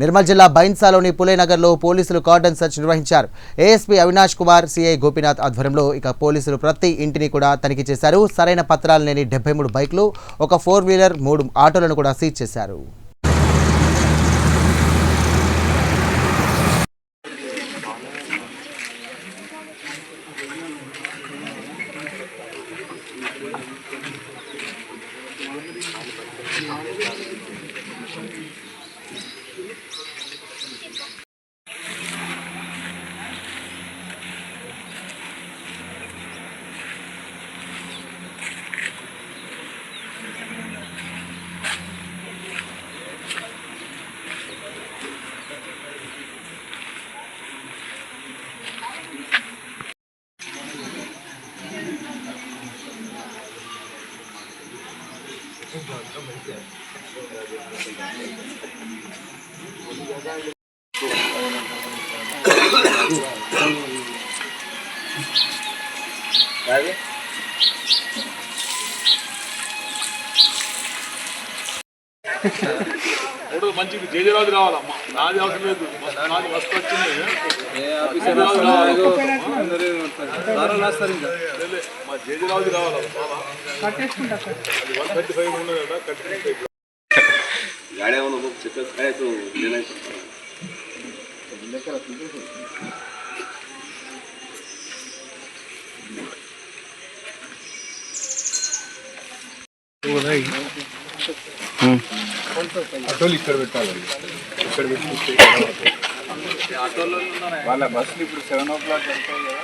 నిర్మల్ జిల్లా బైన్సాలోని పులేనగర్లో పోలీసులు కార్డన్ సెర్చ్ నిర్వహించారు. ఏఎస్పీ అవినాష్ కుమార్ సిఐ గోపీనాథ్ ఆధ్వర్యంలో ఇక పోలీసులు ప్రతి ఇంటిని కూడా తనిఖీ చేశారు. సరైన పత్రాలు లేని డెబ్బై మూడు బైక్లు ఒక ఫోర్ వీలర్ మూడు ఆటోలను కూడా సీజ్ చేశారు. Vale. ఓడలు మంచిది జేజరాజు రావాలమ్మా నాది అవసరం లేదు. నాది వస్తు వచ్చింది. మా జేజరాజు రావాలి? అది వన్ థర్టీ ఫైవ్ ఉన్నది కదా కట్టి గాడే Thank you. ఆటోలు ఇక్కడ పెట్టాలి ఇక్కడ పెట్టుకుంటే వాళ్ళ బస్సులు ఇప్పుడు సెవెన్ ఓ క్లాక్ వెళ్తాయి కదా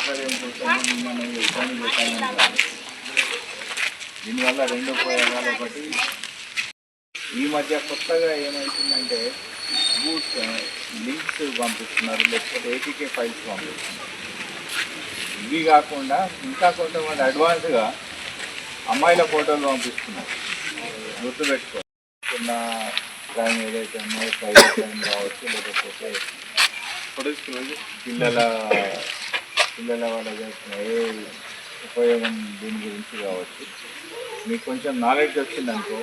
సౌకర్యం కోసం మిమ్మల్ని ఇబ్బంది దీనివల్ల రెండు ఉపయోగాలు ఒకటి. ఈ మధ్య కొత్తగా ఏమవుతుందంటే గూడ్స్ లింక్స్ పంపిస్తున్నారు లేకపోతే ఏటీకే ఫైల్స్ పంపిస్తున్నారు. ఇవి కాకుండా ఇంకా కొంతమంది అడ్వాన్స్గా అమ్మాయిల ఫోటోలు పంపిస్తున్నారు. గుర్తుపెట్టుకో చిన్న క్రైమ్ ఏదైతే ఉన్నాయో సైబర్ క్రైమ్ కావచ్చు లేకపోతే పిల్లల పిల్లల వాళ్ళ ఏ ఉపయోగం దీని గురించి కావచ్చు. మీకు కొంచెం నాలెడ్జ్ వచ్చిందనుకో